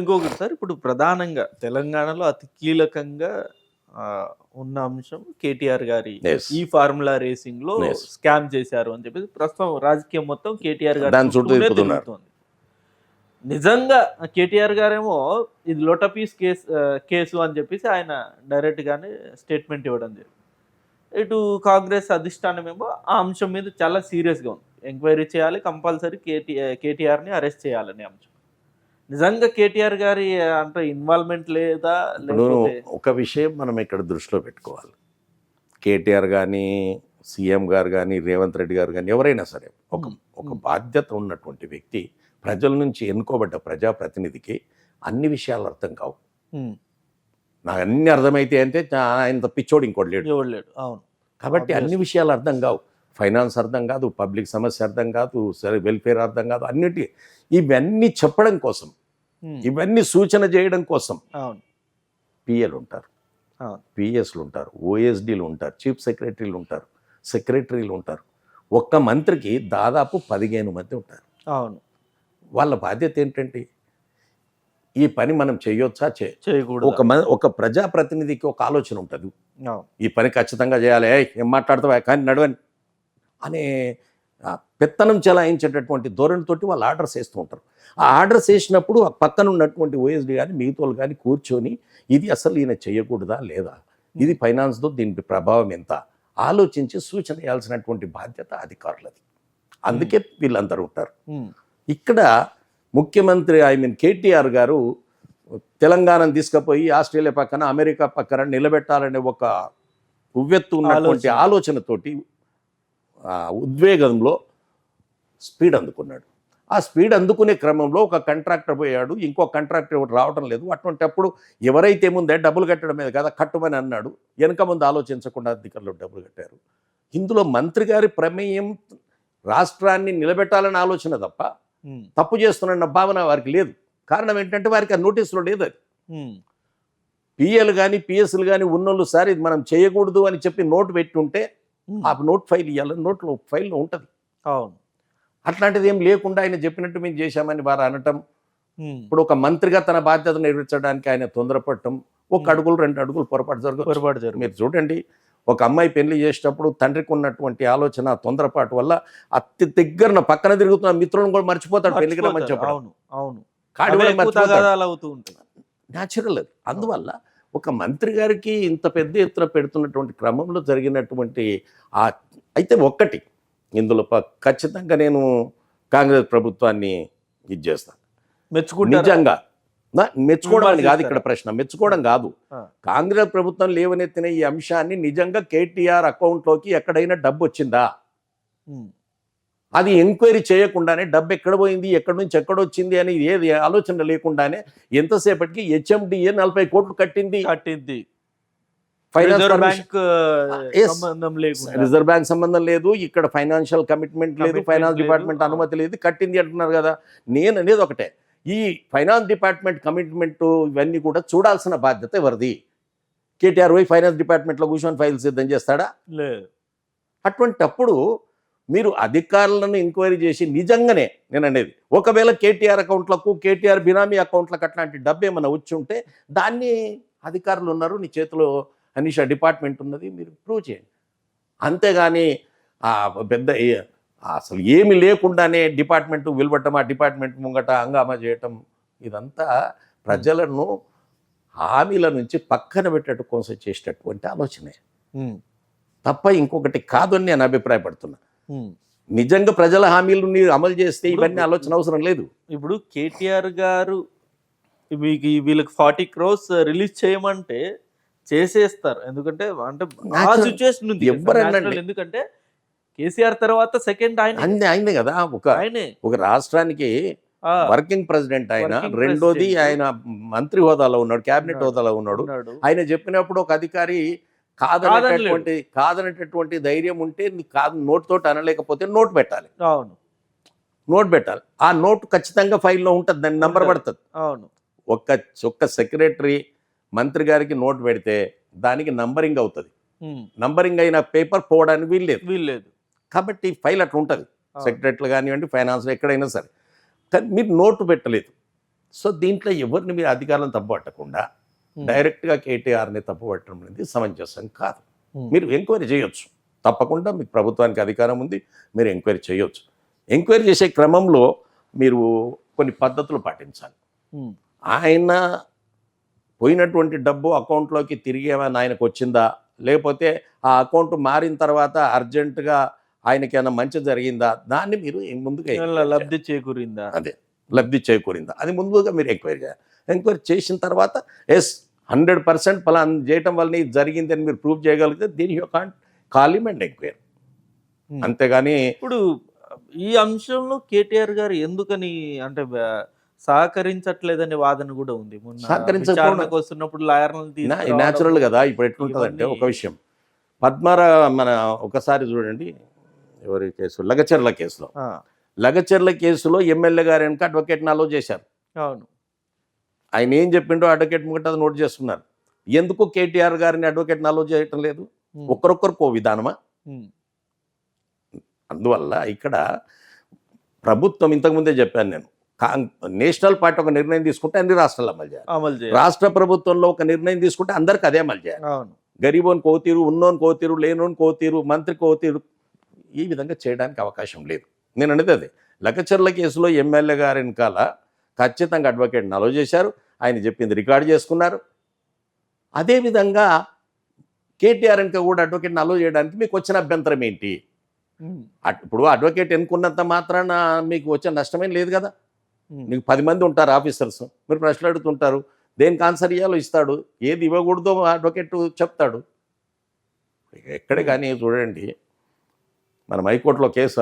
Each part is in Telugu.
ఇంకొకటి సార్ ఇప్పుడు ప్రధానంగా తెలంగాణలో అతి కీలకంగా ఉన్న అంశం కేటీఆర్ గారి. ఈ ఫార్ములా రేసింగ్లో. స్కామ్ చేశారు అని చెప్పేసి ప్రస్తుతం రాజకీయం మొత్తం కేటీఆర్ గారు. నిజంగా కేటీఆర్ గారేమో ఇది లోటపీస్ కేసు కేసు అని చెప్పేసి ఆయన డైరెక్ట్ గానే స్టేట్మెంట్ ఇవ్వడం జరిగింది ఇటు కాంగ్రెస్ అధిష్టానమేమో ఆ అంశం మీద చాలా సీరియస్గా ఉంది ఎంక్వైరీ చేయాలి కంపల్సరీ కేటీ కేటీఆర్ని అరెస్ట్ చేయాలనే అంశం నిజంగా కేటీఆర్ గారి అంటే ఇన్వాల్వ్మెంట్ లేదా ఒక విషయం మనం ఇక్కడ దృష్టిలో పెట్టుకోవాలి కేటీఆర్ కానీ సీఎం గారు కానీ రేవంత్ రెడ్డి గారు కానీ ఎవరైనా సరే ఒక. ఒక. బాధ్యత ఉన్నటువంటి వ్యక్తి ప్రజల నుంచి ఎన్నుకోబడ్డ ప్రజాప్రతినిధికి అన్ని విషయాలు అర్థం కావు నాకు అన్ని అర్థమైతే అంటే ఆయన పిచ్చోడు ఇంకోటి లేడు అవును కాబట్టి అన్ని. విషయాలు అర్థం కావు ఫైనాన్స్ అర్థం కాదు పబ్లిక్ సమస్య అర్థం కాదు సరే వెల్ఫేర్ అర్థం కాదు అన్నిటి ఇవన్నీ చెప్పడం కోసం ఇవన్నీ సూచన చేయడం కోసం అవును. పిఎల్ ఉంటారు. పిఎస్లు ఉంటారు ఓఎస్డీలు ఉంటారు చీఫ్ సెక్రటరీలు ఉంటారు సెక్రటరీలు ఉంటారు. ఒక్క మంత్రికి దాదాపు పదిహేను మంది ఉంటారు. అవును. వాళ్ళ బాధ్యత ఏంటంటే ఈ పని మనం చేయొచ్చా? చేయకూడదు. ఒక మ ఒక ప్రజాప్రతినిధికి ఒక ఆలోచన ఉంటుంది. ఈ పని ఖచ్చితంగా చేయాలి. ఏం మాట్లాడతావా కానీ నడవని అనే పెత్తనం చెలాయించేటటువంటి ధోరణితోటి వాళ్ళు ఆర్డర్స్ వేస్తూ ఉంటారు. ఆ ఆర్డర్స్ వేసినప్పుడు ఆ పక్కన ఉన్నటువంటి ఓఎస్డి కానీ మిగతా కానీ కూర్చొని ఇది అసలు ఈయన చేయకూడదా లేదా? ఇది ఫైనాన్స్తో దీని ప్రభావం ఎంత? ఆలోచించి సూచన చేయాల్సినటువంటి బాధ్యత అధికారులది. అందుకే వీళ్ళందరూ ఉంటారు. ఇక్కడ ముఖ్యమంత్రి ఐ మీన్ కేటీఆర్ గారు తెలంగాణను తీసుకుపోయి ఆస్ట్రేలియా పక్కన అమెరికా పక్కన నిలబెట్టాలనే ఒక ఉవ్వెత్తు ఉన్నటువంటి ఆలోచన. ఆలోచనతోటి ఉద్వేగంలో స్పీడ్ అందుకున్నాడు. ఆ స్పీడ్ అందుకునే క్రమంలో ఒక కాంట్రాక్టర్ పోయాడు. ఇంకో కాంట్రాక్టర్ ఒకటి రావడం లేదు. అటువంటిప్పుడు ఎవరైతే ముందే డబ్బులు కట్టడం మీద కదా కట్టమని అన్నాడు. వెనక ముందు ఆలోచించకుండా అధికారులు డబ్బులు కట్టారు. ఇందులో మంత్రి గారి ప్రమేయం రాష్ట్రాన్ని నిలబెట్టాలనే ఆలోచన తప్ప తప్పు చేస్తున్న భావన వారికి లేదు. కారణం ఏంటంటే వారికి ఆ నోటీసులో లేదు అది. పిఎల్ కానీ పిఎస్లు కానీ ఉన్నోళ్ళు సార్ ఇది మనం చేయకూడదు అని చెప్పి నోట్ పెట్టుంటే ఆ నోట్ ఫైల్ ఇవ్వాలి నోట్లో ఫైల్లో ఉంటుంది. అవును. అట్లాంటిది ఏం లేకుండా ఆయన చెప్పినట్టు మేము చేశామని వారు అనటం ఇప్పుడు ఒక మంత్రిగా తన బాధ్యత నిర్వహించడానికి ఆయన తొందరపడటం ఒక. అడుగులు రెండు అడుగులు పొరపాటు జరగదు పొరపాటు జరుగుతుంది మీరు చూడండి ఒక అమ్మాయి పెళ్ళి చేసేటప్పుడు తండ్రికి ఉన్నటువంటి ఆలోచన తొందరపాటు వల్ల అతి దగ్గరన పక్కన తిరుగుతున్న మిత్రులను కూడా మర్చిపోతాడు పెళ్ళికి రమ్మని మర్చిపోతారు. చెప్పడం. అవును అవును. కాడి మర్చిపోతాడు. న్యాచురల్ అది. అందువల్ల ఒక మంత్రి గారికి ఇంత పెద్ద ఎత్తున పెడుతున్నటువంటి క్రమంలో జరిగినటువంటి ఆ అయితే ఒక్కటి ఇందులో ఖచ్చితంగా నేను కాంగ్రెస్ ప్రభుత్వాన్ని ఇది చేస్తాను. మెచ్చుకుంటారు? నిజంగా. నా- మెచ్చుకోవడం అని కాదు. ఇక్కడ ప్రశ్న మెచ్చుకోవడం కాదు. కాంగ్రెస్ ప్రభుత్వం లేవనెత్తిన ఈ అంశాన్ని నిజంగా కేటీఆర్ అకౌంట్లోకి ఎక్కడైనా డబ్బు వచ్చిందా? అది ఎంక్వైరీ చేయకుండానే డబ్బు ఎక్కడ పోయింది ఎక్కడి నుంచి ఎక్కడ వచ్చింది అని ఏది ఆలోచన లేకుండానే ఎంతసేపటికి హెచ్ఎండిఏ నలభై కోట్లు కట్టింది. కట్టింది. Reserve bank yes. సంబంధం లేకుండా. రిజర్వ్ బ్యాంక్ సంబంధం లేదు ఇక్కడ ఫైనాన్షియల్ కమిట్మెంట్ లేదు ఫైనాన్స్ లేదు. డిపార్ట్మెంట్ అనుమతి లేదు కట్టింది అంటున్నారు కదా. నేను అనేది ఒకటే. ఈ ఫైనాన్స్ డిపార్ట్మెంట్ కమిట్మెంట్ ఇవన్నీ కూడా చూడాల్సిన బాధ్యత ఎవరిది? కేటీఆర్ పోయి ఫైనాన్స్ డిపార్ట్మెంట్లో కూర్చొని ఫైల్ సిద్ధం చేస్తాడా? లేదు. అటువంటప్పుడు మీరు అధికారులను ఎంక్వైరీ చేసి నిజంగానే నేను అనేది ఒకవేళ కేటీఆర్ అకౌంట్లకు కేటీఆర్ బినామీ అకౌంట్లకు అట్లాంటి డబ్బు ఏమైనా వచ్చి ఉంటే దాన్ని అధికారులు ఉన్నారు. నీ చేతిలో అనీషా డిపార్ట్మెంట్ ఉన్నది మీరు ప్రూవ్ చేయండి. అంతేగాని ఆ పెద్ద అసలు ఏమి లేకుండానే డిపార్ట్మెంట్ విలువటం ఆ డిపార్ట్మెంట్ ముంగట హంగామా చేయటం ఇదంతా ప్రజలను హామీల నుంచి పక్కన పెట్టేట్టు కోసం చేసేటటువంటి ఆలోచనే. తప్ప ఇంకొకటి కాదని నేను అభిప్రాయపడుతున్నా. నిజంగా ప్రజల హామీలు మీరు అమలు చేస్తే ఇవన్నీ ఆలోచన అవసరం లేదు ఇప్పుడు కేటీఆర్ గారు మీకు వీళ్ళకి ఫార్టీ క్రోస్ రిలీజ్ చేయమంటే చేసేస్తారు ఎందుకంటే అంటే ఆ. సిచ్యువేషన్ ఉంది. ఎందుకంటే కేసీఆర్ తర్వాత సెకండ్ ఆయన అయింది కదా ఒక ఆయనే ఒక రాష్ట్రానికి వర్కింగ్ ప్రెసిడెంట్ ఆయన రెండోది. ఆయన మంత్రి హోదాలో ఉన్నాడు క్యాబినెట్. హోదాలో ఉన్నాడు. ఆయన చెప్పినప్పుడు ఒక అధికారి కాదనేటటువంటి కాదనేటటువంటి ధైర్యం ఉంటే కాదు నోట్ తోటి అనలేకపోతే నోట్ పెట్టాలి. అవును. నోట్ పెట్టాలి. ఆ నోట్ ఖచ్చితంగా ఫైల్లో ఉంటుంది దాని నంబర్. పడుతుంది. అవును. ఒక్క ఒక్క సెక్రటరీ మంత్రి గారికి నోట్ పెడితే దానికి నంబరింగ్ అవుతుంది. నంబరింగ్ అయిన పేపర్ పోవడానికి వీల్లేదు. వీల్లేదు. కాబట్టి ఫైల్ అట్లా ఉంటుంది. సెక్రటరీలు కానివ్వండి ఫైనాన్స్ ఎక్కడైనా సరే. కానీ మీరు నోటు పెట్టలేదు. సో దీంట్లో ఎవరిని మీరు అధికారులను తప్పుపట్టకుండా డైరెక్ట్గా కేటీఆర్ని తప్పుపట్టడం అనేది సమంజసం కాదు. మీరు ఎంక్వైరీ చేయొచ్చు. తప్పకుండా మీకు ప్రభుత్వానికి అధికారం ఉంది మీరు ఎంక్వైరీ చేయొచ్చు. ఎంక్వైరీ చేసే క్రమంలో మీరు కొన్ని పద్ధతులు పాటించాలి. ఆయన పోయినటువంటి డబ్బు అకౌంట్లోకి తిరిగి ఏమైనా ఆయనకు వచ్చిందా? లేకపోతే ఆ అకౌంట్ మారిన తర్వాత అర్జెంటుగా ఆయనకి ఏమైనా మంచి జరిగిందా? దాన్ని మీరు ముందుగా. లబ్ధి చేకూరిందా? అదే. లబ్ధి చేకూరిందా. అది ముందుగా మీరు ఎంక్వైరీ చేయాలి. ఎంక్వైరీ చేసిన తర్వాత ఎస్ హండ్రెడ్ పర్సెంట్ పలానా చేయటం వల్ల ఇది జరిగింది అని మీరు ప్రూవ్ చేయగలిగితే దీని యొక్క కాలిమ్ అండ్ ఎంక్వైరీ. Hmm. అంతేగాని ఇప్పుడు ఈ అంశంలో కేటీఆర్ గారు ఎందుకని అంటే సహకరించట్లేదనే వాదన కూడా ఉంది. విచారణకు వస్తున్నప్పుడు లాయర్లను న్యాచురల్ కదా ఇప్పుడు ఎట్లుంటుందంటే ఒక విషయం. పద్మార మన ఒకసారి చూడండి ఎవరి కేసు? లగచర్ల కేసులో. లగచర్ల కేసులో ఎమ్మెల్యే గారు వెనక అడ్వకేట్ని అలో చేశారు. అవును. ఆయన ఏం చెప్పిండో అడ్వకేట్ ముంగట నోట్ చేస్తున్నారు ఎందుకు కేటీఆర్ గారిని అడ్వకేట్ని అలో చేయటం లేదు? ఉమ్, ఒక్కరొక్కరికి ఓ విధానమా? అందువల్ల ఇక్కడ ప్రభుత్వం ఇంతకుముందే చెప్పాను నేను. నేషనల్ పార్టీ ఒక నిర్ణయం తీసుకుంటే అన్ని రాష్ట్రాలు అమలు చేయాలి. అమలు చేయాలి. రాష్ట్ర ప్రభుత్వంలో ఒక నిర్ణయం తీసుకుంటే అందరికి అదే అమలు చేయాలి. అవును. గరీబోని కోతీరు ఉన్నోని కోతీరు లేనోని కోతీరు మంత్రి కోతీరు ఈ విధంగా చేయడానికి అవకాశం లేదు. నేను అనేది అదే. లకచర్ల కేసులో ఎమ్మెల్యే గారి వెనకాల ఖచ్చితంగా అడ్వకేట్ని అలో చేశారు. ఆయన చెప్పింది రికార్డ్ చేసుకున్నారు. అదేవిధంగా కేటీఆర్ వెనక కూడా అడ్వకేట్ని అలో చేయడానికి మీకు వచ్చిన అభ్యంతరం ఏంటి? ఇప్పుడు అడ్వకేట్ ఎన్నుకున్నంత మాత్రాన మీకు వచ్చే నష్టమేం లేదు కదా? మీకు పది మంది ఉంటారు ఆఫీసర్స్ మీరు ప్రశ్నలు అడుగుతుంటారు. దేనికి ఆన్సర్ ఇవ్వాలో ఇస్తాడు? ఏది ఇవ్వకూడదో అడ్వకేట్ చెప్తాడు. ఎక్కడే కానీ చూడండి. మనం హైకోర్టులో కేసు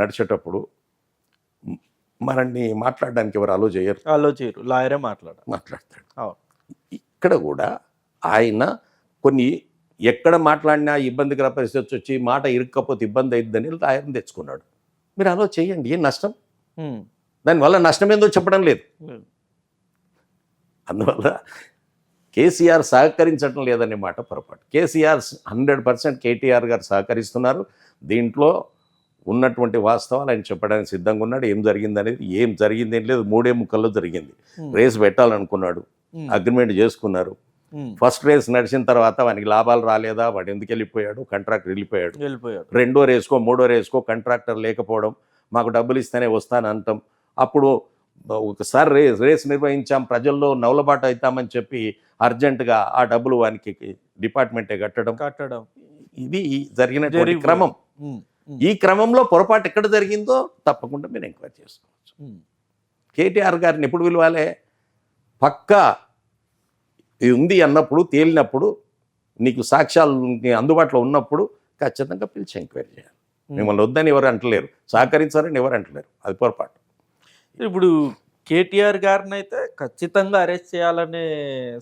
నడిచేటప్పుడు మనల్ని మాట్లాడడానికి ఎవరు అలో చేయరు. ఆలోచరు లాయరే మాట్లాడారు మాట్లాడతాడు. ఇక్కడ కూడా ఆయన కొన్ని ఎక్కడ మాట్లాడినా ఇబ్బందికర పరిస్థితి వచ్చి మాట ఇరుక్కపోతే ఇబ్బంది అయిద్దని ఆయన తెచ్చుకున్నాడు. మీరు అలో చేయండి. ఏం నష్టం? దానివల్ల నష్టం ఏందో చెప్పడం లేదు. అందువల్ల కేసీఆర్ సహకరించడం లేదనే మాట పొరపాటు. కేసీఆర్ హండ్రెడ్ పర్సెంట్ కేటీఆర్ గారు సహకరిస్తున్నారు. దీంట్లో ఉన్నటువంటి వాస్తవాలు ఆయన చెప్పడానికి సిద్ధంగా ఉన్నాడు. ఏం జరిగింది అనేది ఏం జరిగింది ఏం లేదు. మూడే ముక్కల్లో జరిగింది. రేస్ పెట్టాలనుకున్నాడు. అగ్రిమెంట్ చేసుకున్నారు. ఫస్ట్ రేస్ నడిచిన తర్వాత వానికి లాభాలు రాలేదా? వాడు ఎందుకు వెళ్ళిపోయాడు? కాంట్రాక్ట్ వెళ్ళిపోయాడు. వెళ్ళిపోయారు రెండో రేసుకో మూడో రేసుకో కాంట్రాక్టర్ లేకపోవడం మాకు డబ్బులు ఇస్తేనే వస్తాను అంటాం. అప్పుడు ఒకసారి రేస్ రేస్ నిర్వహించాం ప్రజల్లో నవలబాటు అవుతామని చెప్పి అర్జెంటుగా ఆ డబ్బులు వానికి డిపార్ట్మెంటే కట్టడం. కట్టడం. ఇది జరిగినటువంటి జరిగిపోయింది. క్రమం. ఈ క్రమంలో పొరపాటు ఎక్కడ జరిగిందో తప్పకుండా మీరు ఎంక్వైరీ చేసుకోవచ్చు. కేటీఆర్ గారిని ఎప్పుడు పిలవాలి? పక్కా ఇది ఉంది అన్నప్పుడు తేలినప్పుడు నీకు సాక్ష్యాలు అందుబాటులో ఉన్నప్పుడు ఖచ్చితంగా పిలిచి ఎంక్వైరీ చేయాలి. మిమ్మల్ని వద్దని ఎవరు అంటలేరు. సహకరించారని ఎవరు అంటలేరు. అది పొరపాటు. ఇప్పుడు కేటీఆర్ గారిని అయితే ఖచ్చితంగా అరెస్ట్ చేయాలనే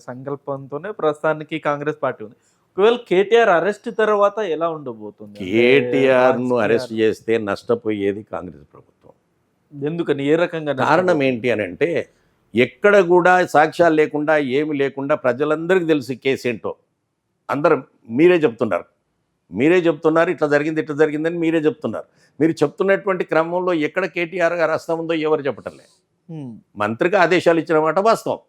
సంకల్పంతోనే ప్రస్తుతానికి కాంగ్రెస్ పార్టీ ఉంది. ఒకవేళ కేటీఆర్ అరెస్ట్ తర్వాత ఎలా ఉండబోతుంది? కేటీఆర్ను అరెస్ట్ చేస్తే నష్టపోయేది కాంగ్రెస్ ప్రభుత్వం. ఎందుకని? ఏ రకంగా కారణం ఏంటి అని అంటే ఎక్కడ కూడా సాక్ష్యాలు లేకుండా ఏమి లేకుండా ప్రజలందరికీ తెలుసు కేసు ఏంటో. అందరూ మీరే చెప్తున్నారు. మీరే చెప్తున్నారు ఇట్లా జరిగింది ఇట్లా జరిగిందని మీరే చెప్తున్నారు. మీరు చెప్తున్నటువంటి క్రమంలో ఎక్కడ కేటీఆర్ గారు హస్తం ఉందో ఎవరు చెప్పటం లేదు ఉమ్, మంత్రిగా ఆదేశాలు ఇచ్చిన మాట వాస్తవం.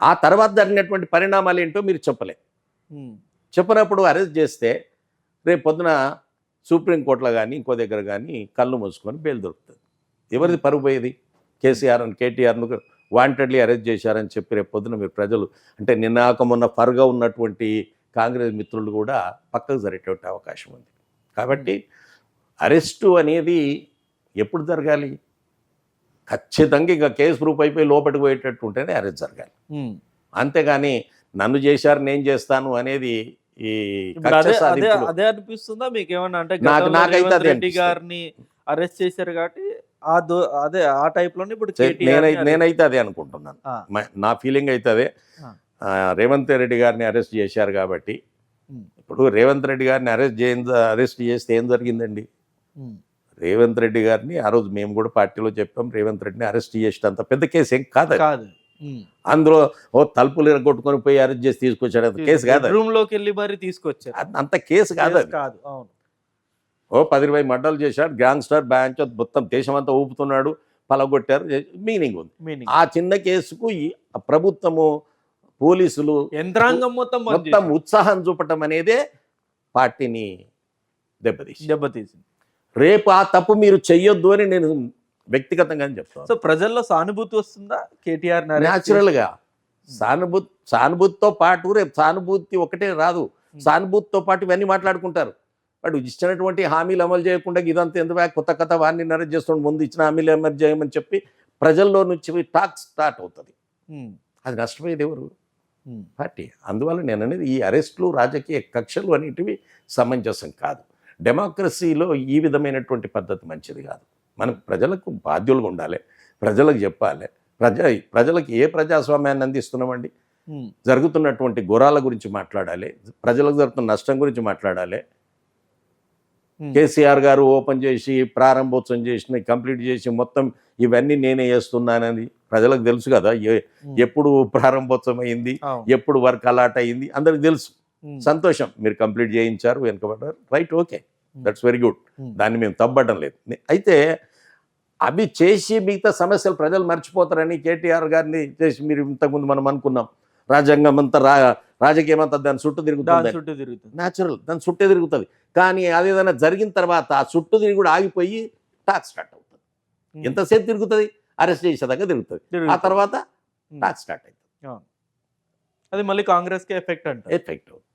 ఆ తర్వాత జరిగినటువంటి పరిణామాలు ఏంటో మీరు చెప్పలే. ఉమ్, చెప్పినప్పుడు అరెస్ట్ చేస్తే రేపు పొద్దున సుప్రీంకోర్టులో కానీ ఇంకో దగ్గర కానీ కళ్ళు మూసుకొని బెయిల్ దొరుకుతుంది. ఎవరిది పరుగు పోయేది? కేసీఆర్ అని కేటీఆర్ను వాంటెడ్లీ అరెస్ట్ చేశారని చెప్పి రేపు పొద్దున మీరు ప్రజలు అంటే నిన్నాక మొన్న పరుగా ఉన్నటువంటి కాంగ్రెస్ మిత్రులు కూడా పక్కకు జరిగేటువంటి అవకాశం ఉంది. కాబట్టి అరెస్టు అనేది ఎప్పుడు జరగాలి? ఖచ్చితంగా ఇంకా కేసు ప్రూఫ్ అయిపోయి లోపలికి పోయేటట్టు ఉంటేనే అరెస్ట్ జరగాలి. అంతేగాని నన్ను చేశారు నేను చేస్తాను అనేది ఈ అదే అనిపిస్తుందా? మీకు ఏమన్నా అంటే నాకైతే రెడ్డి. గారిని అరెస్ట్ చేశారు కాబట్టి ఆ దో అదే ఆ టైప్లోనే ఇప్పుడు నేనైతే అదే అనుకుంటున్నాను. నా ఫీలింగ్ అయితే అదే. రేవంత్ రెడ్డి గారిని అరెస్ట్ చేశారు కాబట్టి ఇప్పుడు రేవంత్ రెడ్డి గారిని అరెస్ట్ చే అరెస్ట్ చేస్తే ఏం జరిగిందండి? రేవంత్ రెడ్డి గారిని ఆ రోజు మేము కూడా పార్టీలో చెప్పాం రేవంత్ రెడ్డిని అరెస్ట్ చేసేటంత పెద్ద కేసు ఏం కాదు. కాదు. అందులో ఓ తలుపులు కొట్టుకొని పోయి అరెస్ట్ చేసి తీసుకొచ్చాడు. అంత కేసు కాదు. రూమ్లోకి వెళ్ళి మరి తీసుకొచ్చారు. అంత- అంత కేసు కాదు కాదు అవును. ఓ పది ఇరవై మడ్డలు చేశాడు గ్యాంగ్స్టర్ బ్యాంచ్ మొత్తం దేశమంతా ఊపుతున్నాడు పలగొట్టారు మీనింగ్ ఉంది. ఆ చిన్న కేసుకు ప్రభుత్వము పోలీసులు యంత్రాంగం మొత్తం మొత్తం ఉత్సాహం చూపటం అనేదే పార్టీని దెబ్బతీసి. దెబ్బతీసింది. రేపు ఆ తప్పు మీరు చెయ్యొద్దు అని నేను వ్యక్తిగతంగా చెప్తాను సో ప్రజల్లో సానుభూతి వస్తుందా? కేటీఆర్ నరేష్ న్యాచురల్గా సానుభూతి సానుభూతితో పాటు రేపు సానుభూతి ఒకటే రాదు. సానుభూతితో పాటు ఇవన్నీ మాట్లాడుకుంటారు. వాడు ఇచ్చినటువంటి హామీలు అమలు చేయకుండా ఇదంతా ఎందుకు కొత్త కథ వాడిని నరేజ్ చేస్తుండే. ముందు ఇచ్చిన హామీలు అమలు చేయమని చెప్పి ప్రజల్లో నుంచి టాక్ స్టార్ట్ అవుతుంది. అది నష్టపోయేది ఎవరు? Um, party. అందువల్ల నేను అనేది ఈ అరెస్టులు రాజకీయ కక్షలు అనేటివి సమంజసం కాదు. డెమోక్రసీలో ఈ విధమైనటువంటి పద్ధతి మంచిది కాదు. మనం ప్రజలకు బాధ్యులుగా ఉండాలి ప్రజలకు చెప్పాలి. ప్రజ ప్రజలకు ఏ ప్రజాస్వామ్యాన్ని అందిస్తున్నామండి? జరుగుతున్నటువంటి గురాల గురించి మాట్లాడాలి ప్రజలకు జరుగుతున్న నష్టం గురించి మాట్లాడాలి. కేసీఆర్ గారు ఓపెన్ చేసి ప్రారంభోత్సవం చేసి కంప్లీట్ చేసి మొత్తం ఇవన్నీ నేనే చేస్తున్నానని ప్రజలకు తెలుసు కదా ఎప్పుడు ప్రారంభోత్సవం అయింది. ఎప్పుడు వర్క్ అలాట్ అయింది అందరికి తెలుసు. సంతోషం. మీరు కంప్లీట్ చేయించారు వెనుకబడ్డారు. Right okay. That's very good దాన్ని మేము తప్పడం లేదు. అయితే అవి చేసి మిగతా సమస్యలు ప్రజలు మర్చిపోతారని కేటీఆర్ గారిని చేసి మీరు ఇంతకుముందు మనం అనుకున్నాం. రాజ్యాంగం అంతా రా రాజకీయం అంతా దాని చుట్టూ తిరుగుతుంది. చుట్టూ తిరుగుతుంది. న్యాచురల్ దాని చుట్టే తిరుగుతుంది. కానీ అదేదైనా జరిగిన తర్వాత ఆ చుట్టూ తిరిగి కూడా ఆగిపోయి టాక్ స్టార్ట్ అవుతుంది. ఉమ్, ఎంతసేపు తిరుగుతుంది? అరెస్ట్ చేసేదాకా తిరుగుతుంది. ఆ. తర్వాత టాక్ స్టార్ట్ అవుతుంది. అది మళ్ళీ కాంగ్రెస్కి ఎఫెక్ట్ అంటారు. ఎఫెక్ట్ అవుతుంది.